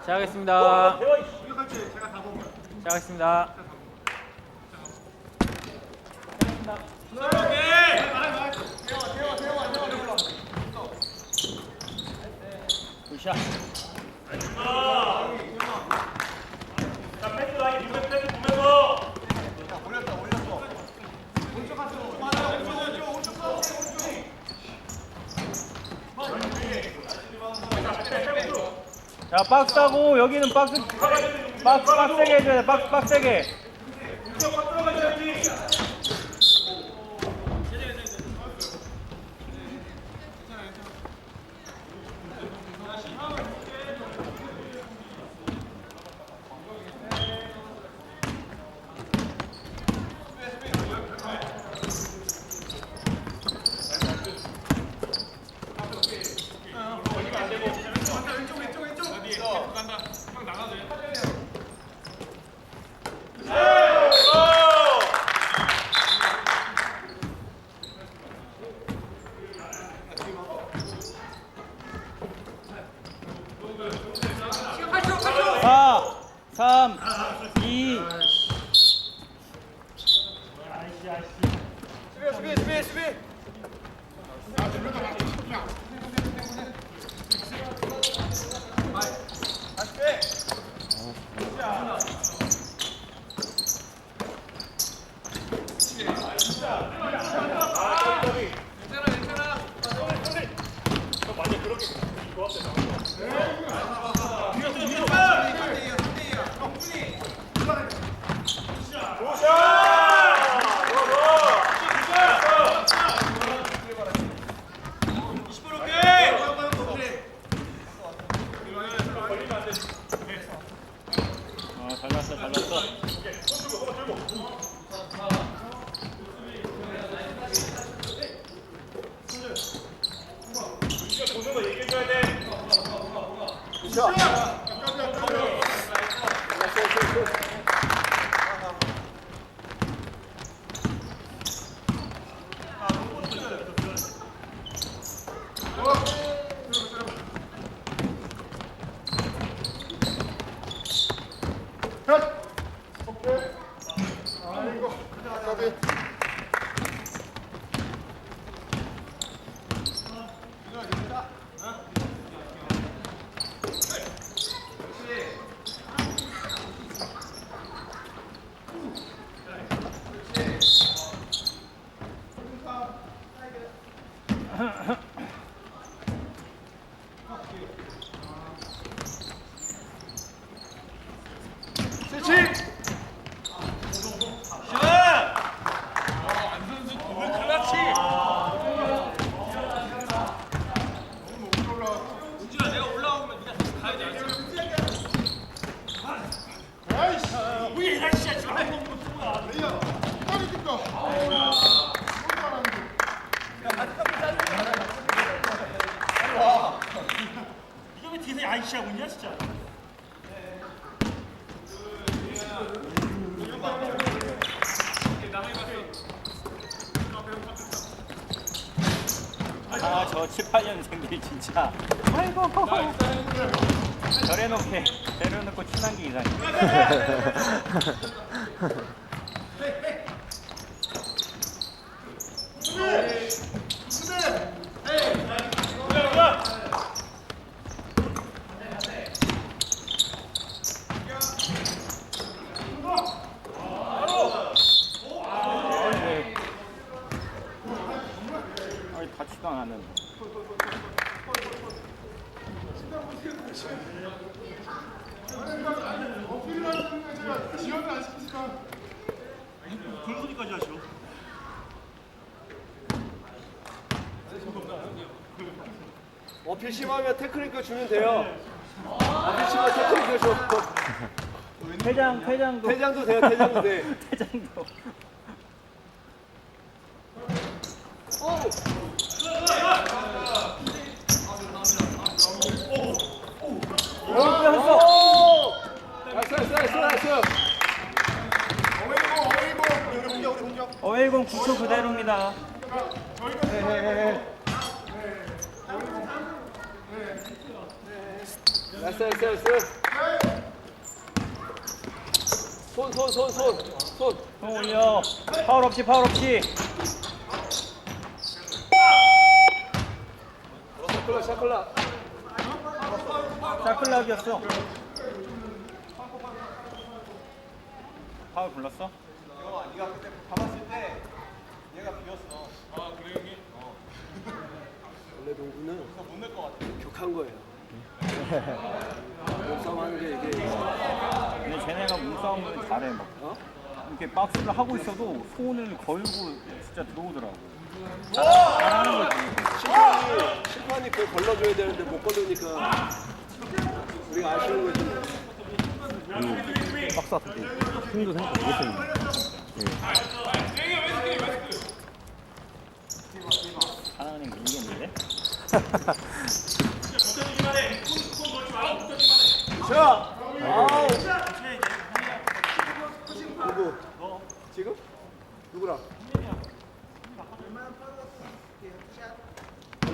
시작하겠습니다. 시작하겠습니다. 굿샷. 자, 박스하고 여기는 박스 박스 빡세게 해줘야 돼. 박스 빡세게. 삼, 이. 수비 수비 수비 어, 잘 났어, 잘 났어. 이거 저 7, 8년생들이 진짜. 아이고. 저래놓게, 내려놓고 친한 게 이상해. 아니, 다치도 않았는데. 그런 소리까지 하셔 어필 심하면 테크니크 주면 돼요. 어필 심하면 테크니크 줘. 퇴장, 퇴장도. 대장도 돼요 대장도 돼. 퇴장도. 오! 나이스 나이스 나이스 나이스. 어웨이공 9초 그대로입니다. 나이스 나이스 나이스 손손 손 손손 손 올려. 파울 없이 파울 없이. 샤클라 샤클라 샤클락이었어. 파울 불렀어? 원래 농구는 격한 거예요 몸싸움 하는 게 이게 근데 쟤네가 몸싸움을 잘해 막. 어? 이렇게 박스를 하고 있어도 손을 걸고 진짜 들어오더라고. 잘하는 거지. 심판이 심판이 그걸 걸러줘야 되는데 못 걸르니까 우리가 아쉬운 거지 박스 같은 게 힘도 생각보다 되게 하나는 이겼는데? 자 아우 누구 지금 누구랑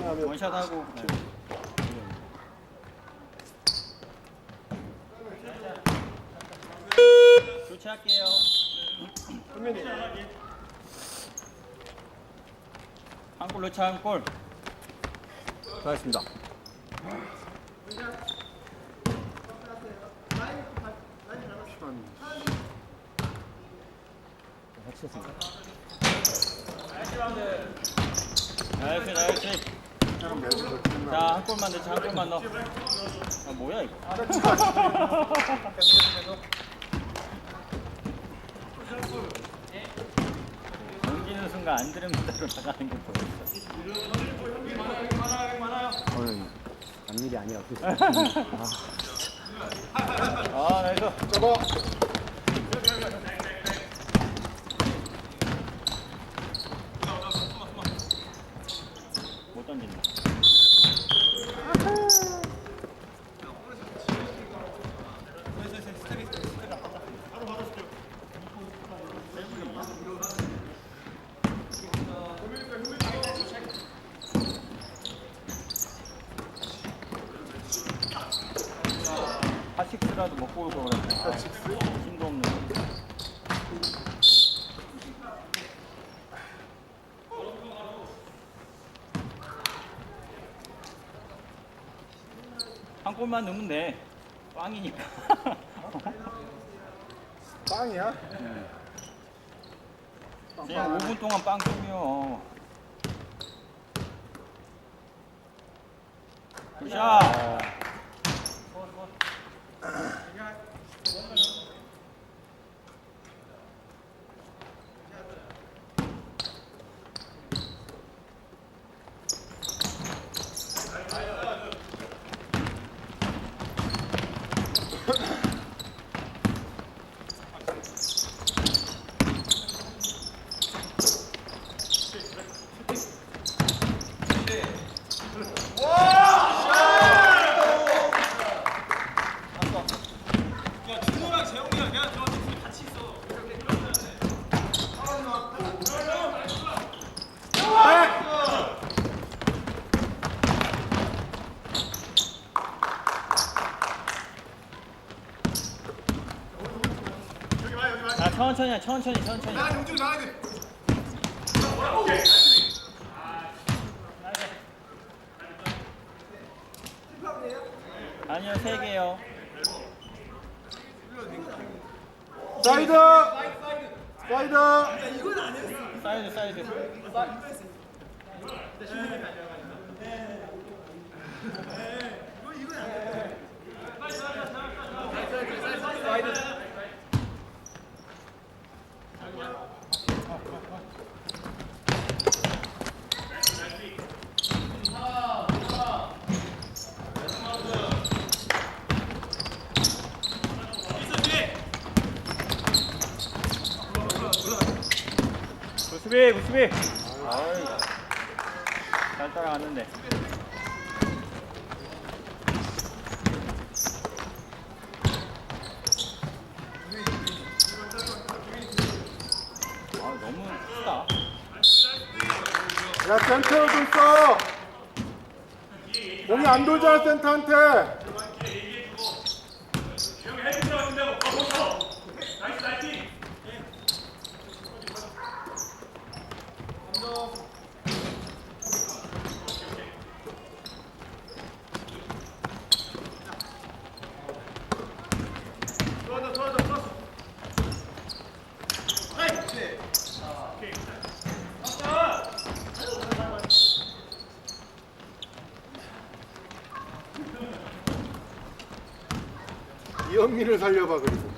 하나 하면 원샷 하고. 네. 교체할게요. 현민이 한골 넣자 한 골. 수고하셨습니다. 나이스 나이스. 자한 골만 넣자 한 골만 넣어. 아 뭐야 이거? 순간 안 들으면 그대로 나가는 거 보였어. 저는 남일이 아니라. 아 나이스. 저거 못 던진다. 핫식스라도 먹고 올 걸 그랬네. 핫식스? 힘도 없는 거. 한 골만 넣으면 돼. 빵이니까. 빵이야? 그냥 5분 동안 빵 쏘며. 굿샷! 자, 천천히, 해, 천천히, 천천히. 아니요, 세 개요. 사이드 사이드 사이드, 사이드. 수비, 굿수비. 아이, 잘 따라갔는데. 아, 너무 크다. 야 센터로 좀 써. 공이 안 돌잖아 센터한테. 이현민을 살려봐 그리고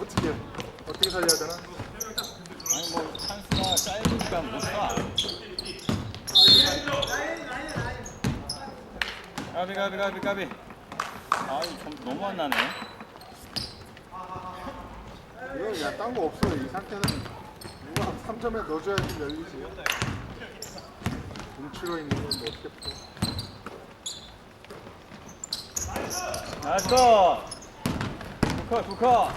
어떻게 어떻게 살려야 되나? 아니 뭐 찬스가 짧으니까 못 쏴. 가비 가비 가비 가비. 아이 점 너무 안 나네. 이거 야딴 거 없어 이 상태는 누가 3점에 넣어줘야지 열리지 뭉치러 있는 건뭐 어떻게 푸 나이스 컷. 두컷 두컷.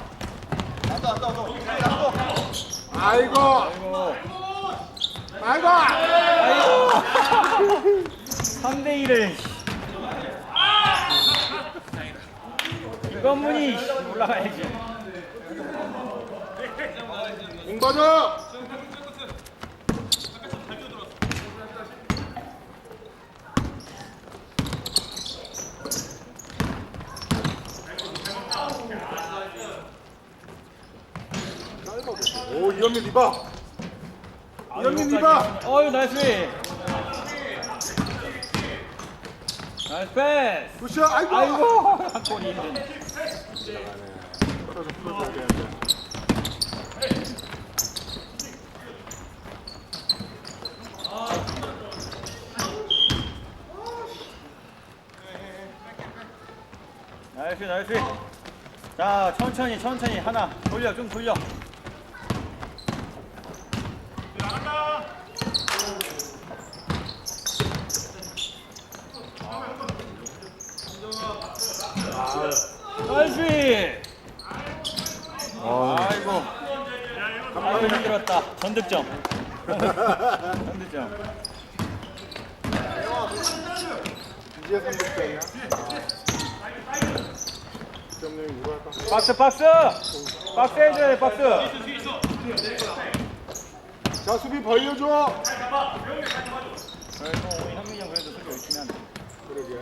아이고 아이고. 아이고 3대 1을. 이건 문이 올라가야지. 공 받아 짧아 오 이현민 리바 이현민 리바 어유 나이스 위. 나이스 패스. 굿샷 아이고 아이고 한 골이 힘든. 나이스 나이스. 자 천천히 천천히 하나 돌려 좀 돌려. 나이스. 아이고. 아이고 힘들었다. 전득점. 전득점. 이제 3득점이야 득점력이 누가 할까 박스 박스. 박스 해줘야 돼 박스. 자 수비 벌려줘 그래도 우리 현민이 형 그래도 수비 열심히 한다. 그러게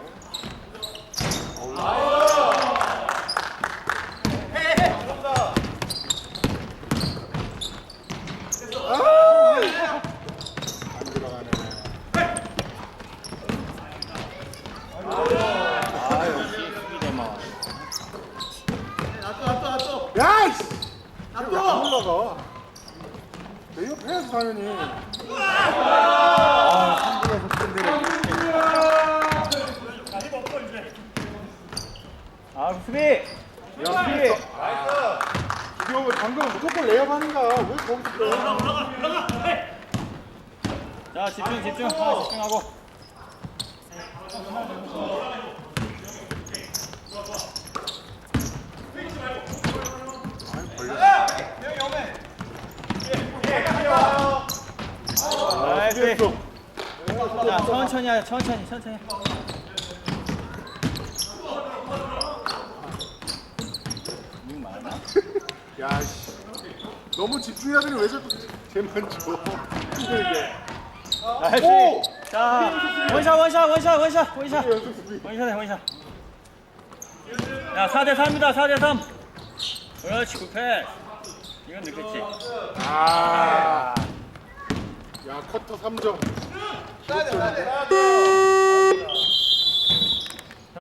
안 들어가네 아 역시 수비 대만. 야이씨! 왜안 올라가? 내 당연히. 아, 3분에서 팬들을. 아 수비. 수비. 이거 방금 무조건 레이업 하는가? 왜 거기서 빼? 자 집중 집중. 하나 집중하고. 나이스. 됐어. 자 천천히 하자 천천히 천천히. 야, 씨. 너무 집중해야 되니 왜 자꾸 쟤만 줘? 힘들게. 나이스. 오! 자 원샷 원샷 원샷 원샷 원샷. 수비. 원샷해 원샷 야 4대 3이다 4대 3 그렇지 굿패스 이건 넣겠지 아. 야, 커터 3점. 기록점인데?